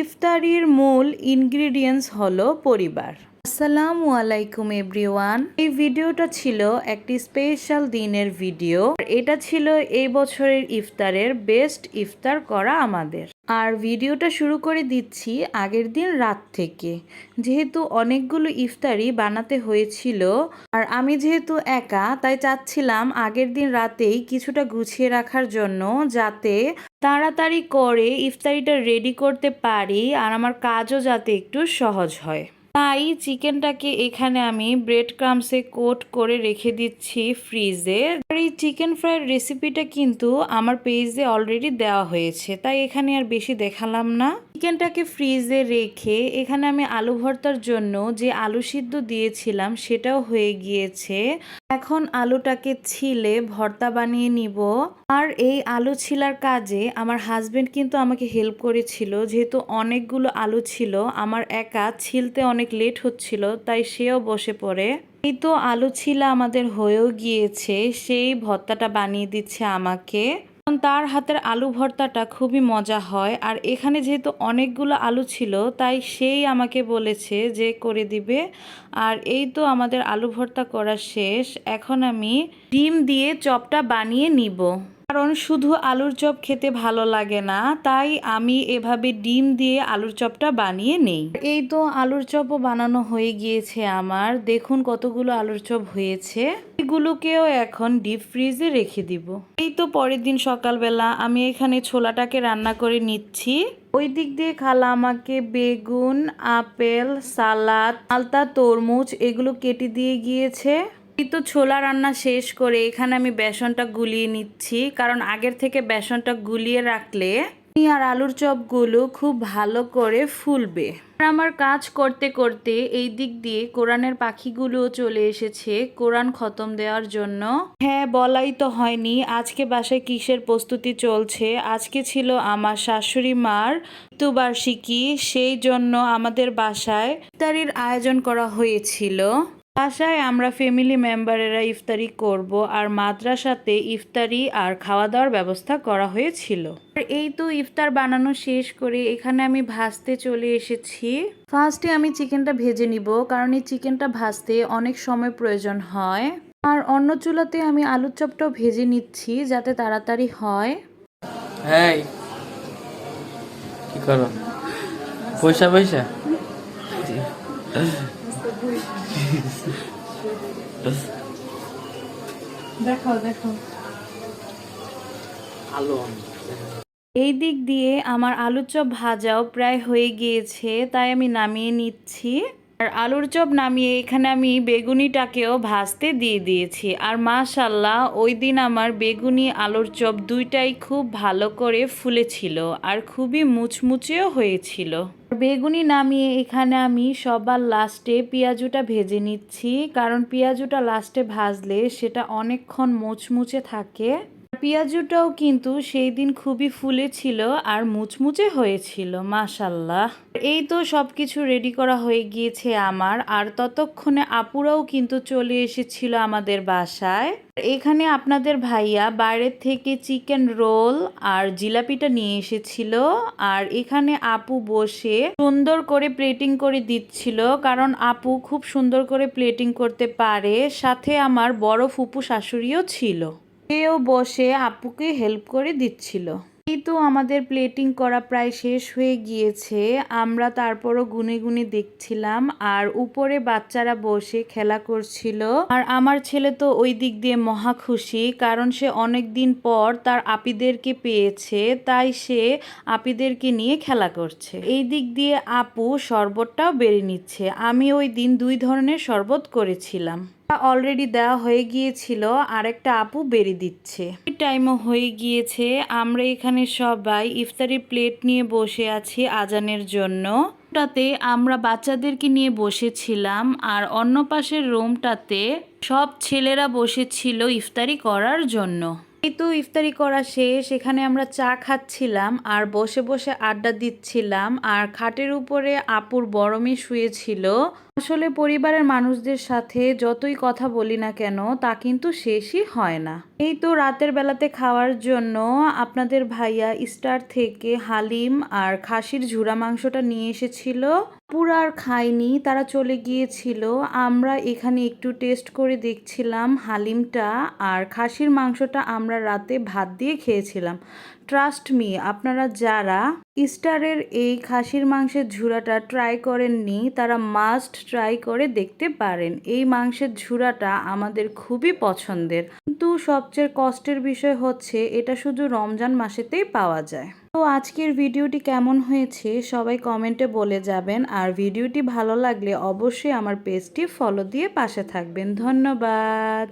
ইফতারির মূল ইনগ্রিডিয়েন্টস হলো পরিবার। আসসালামু আলাইকুম এভরিওয়ান। এই ভিডিওটা ছিল একটি স্পেশাল দিনের ভিডিও এটা ছিল এই বছরের ইফতারের বেস্ট ইফতার করা আমাদের। আর ভিডিওটা শুরু করে দিচ্ছি আগের দিন রাত থেকে। যেহেতু অনেকগুলো ইফতারি বানাতে হয়েছিল, আর আমি যেহেতু একা, তাই চাচ্ছিলাম আগের দিন রাতেই কিছুটা গুছিয়ে রাখার জন্য যাতে তাড়াতাড়ি করে ইফতারিটা রেডি করতে পারি আর আমার কাজও যাতে একটু সহজ হয়। তাই চিকেনটাকে এখানে আমি ব্রেড ক্রামসে কোট করে রেখে দিচ্ছি ফ্রিজে আর এই চিকেন ফ্রাইয়ের রেসিপিটা কিন্তু আমার পেজে অলরেডি দেওয়া হয়েছে, তাই এখানে আর বেশি দেখালাম না। চিকেনটাকে ফ্রিজে রেখে এখানে আমি আলু ভর্তার জন্য যে আলু সিদ্ধ দিয়েছিলাম সেটাও হয়ে গিয়েছে। এখন আলুটাকে ছিলে ভর্তা বানিয়ে নিব। আর এই আলু ছিলার কাজে আমার হাজবেন্ড কিন্তু আমাকে হেল্প করেছিল। যেহেতু অনেকগুলো আলু ছিল, আমার একা ছিলতে অনেক লেট হচ্ছিল, তাই সেও বসে পড়ে। এই তো আলু ছিলা আমাদের হয়েও গিয়েছে, সেই ভর্তাটা বানিয়ে দিচ্ছে আমাকে। তার হাতের আলু ভর্তাটা খুবই মজা হয়। আর এখানে যেহেতু অনেকগুলো আলু ছিল, তাই সেই আমাকে বলেছে যে করে দিবে। আর এই তো আমাদের আলু ভর্তা করা শেষ। এখন আমি ডিম দিয়ে চপটা বানিয়ে নিব। কারণ শুধু আলুর চপ খেতে ভালো লাগে না, তাই আমি এভাবে ডিম দিয়ে আলুর চপটা বানিয়ে নেই। এই তো আলুর চপও বানানো হয়ে গিয়েছে আমার। দেখুন কতগুলো আলুর চপ হয়েছে। এগুলোকেও এখন ডিপ ফ্রিজে রেখে দিব। এই তো পরের দিন সকালবেলা আমি এখানে ছোলাটাকে রান্না করে নিচ্ছি। ওই দিক দিয়ে খালা আমাকে বেগুন, আপেল, সালাদ, আলতা, তরমুজ এগুলো কেটে দিয়ে গিয়েছে। এই তো ছোলা রান্না শেষ করে এখানে আমি বেসনটা গুলিয়ে নিচ্ছি। কারণ আগের থেকে বেসনটা গুলিয়ে রাখলে আর আলুর চপগুলো খুব ভালো করে ফুলবে। আমার কাজ করতে করতে এই দিক দিয়ে কোরআনের পাখিগুলো চলে এসেছে। কোরআন খতম দেওয়ার জন্য। হ্যাঁ বলাই তো হয়নি। আজকে বাসায় কিসের প্রস্তুতি চলছে? আজকে ছিল আমার শাশুড়ি মার মৃত্যুবার্ষিকী সেই জন্য আমাদের বাসায় ইফতারির আয়োজন করা হয়েছিল। বাসায় আমরা ফ্যামিলি মেম্বারেরা ইফতারি করব আর মাদ্রাসাতে ইফতারি আর খাওয়া দাওয়ার ব্যবস্থা করা হয়েছিল। আর এই তো ইফতার বানানো শেষ করে এখানে আমি ভাজতে চলে এসেছি। ফার্স্টে আমি চিকেনটা ভেজে নিব, কারণ এই চিকেনটা ভাজতে অনেক সময় প্রয়োজন হয়। আর অন্য চুলাতে আমি আলুর চপটাও ভেজে নিচ্ছি যাতে তাড়াতাড়ি হয়। হ্যাঁ কি করো? পয়সা পয়সা? দেখাও দেখাও আলো এই দিক দিয়ে আমার আলুর চপ ভাজাও প্রায় হয়ে গিয়েছে তাই আমি নামিয়ে নিচ্ছি। আর আলুর চপ নামিয়ে এখানে আমি বেগুনিটাকেও ভাজতে দিয়ে দিয়েছি। আর মাশাল্লাহ ওই দিন আমার বেগুনি, আলুর চপ দুইটাই খুব ভালো করে ফুলেছিল আর খুবই মুচমুচেও হয়েছিল। বেগুনি নামিয়ে এখানে আমি সবার লাস্টে পেঁয়াজুটা ভেজে নিচ্ছি। কারণ পেঁয়াজুটা লাস্টে ভাজলে সেটা অনেকক্ষণ মুচমুচে থাকে। পেঁয়াজুটাও কিন্তু সেই দিন খুবই ফুলে ছিল আর মুচমুচে হয়েছিল, মাশাল্লাহ। এই তো সব কিছু রেডি করা হয়ে গিয়েছে আমার, আর ততক্ষণে আপুরাও কিন্তু চলে এসেছিল আমাদের বাসায়। এখানে আপনাদের ভাইয়া বাইরের থেকে চিকেন রোল আর জিলাপিটা নিয়ে এসেছিল, আর এখানে আপু বসে সুন্দর করে প্লেটিং করে দিচ্ছিল, কারণ আপু খুব সুন্দর করে প্লেটিং করতে পারে। সাথে আমার বড় ফুপু শাশুড়িও ছিল। সেও বসে আপুকে হেল্প করে দিচ্ছিল। এই তো আমাদের প্লেটিং করা প্রায় শেষ হয়ে গিয়েছে। আমরা তারপরও গুনে গুনে দেখছিলাম আর উপরে বাচ্চারা বসে খেলা করছিল। আর আমার ছেলে তো ওই দিক দিয়ে মহা খুশি কারণ সে অনেক দিন পর তার আপিদেরকে পেয়েছে, তাই সে আপিদেরকে নিয়ে খেলা করছে। এই দিক দিয়ে আপু শরবতটাও বেড়ে নিচ্ছে। আমি ওই দিন দুই ধরনের শরবত করেছিলাম। অলরেডি দেওয়া হয়ে গিয়েছিল আরেকটা আপু বেরি দিচ্ছে। টাইমও হয়ে গিয়েছে আমরা এখানে সবাই ইফতারি প্লেট নিয়ে বসে আছি আজানের জন্য। টাতে আমরা বাচ্চাদেরকে নিয়ে বসেছিলাম আর অন্য পাশের রুমটাতে সব ছেলেরা বসেছিল ইফতারি করার জন্য। কিন্তু ইফতারি করা শেষ এখানে আমরা চা খাচ্ছিলাম আর বসে বসে আড্ডা দিচ্ছিলাম আর খাটের উপরে আপুর বড় মেয়ে শুয়েছিল। আসলে পরিবারের মানুষদের সাথে যতই কথা বলি না কেন, তা কিন্তু শেষই হয় না। এই তো রাতের বেলাতে খাওয়ার জন্য আপনাদের ভাইয়া স্টার থেকে হালিম আর খাসির ঝুরা মাংসটা নিয়ে এসেছিল। পুরা আর খাইনি তারা চলে গিয়েছিল। আমরা এখানে একটু টেস্ট করে দেখছিলাম হালিমটা আর খাসির মাংসটা আমরা রাতে ভাত দিয়ে খেয়েছিলাম। ট্রাস্ট মি আপনারা যারা ইস্টারের এই খাসির মাংসের ঝুরাটা ট্রাই করেননি, তারা মাস্ট ট্রাই করে দেখতে পারেন। এই মাংসের ঝুরাটা আমাদের খুবই পছন্দের। কিন্তু সবচেয়ে কষ্টের বিষয় হচ্ছে, এটা শুধু রমজান মাসেতেই পাওয়া যায়। তো আজকের ভিডিওটি কেমন হয়েছে, সবাই কমেন্টে বলে যাবেন। আর ভিডিওটি ভালো লাগলে অবশ্যই আমার পেজটি ফলো দিয়ে পাশে থাকবেন। ধন্যবাদ।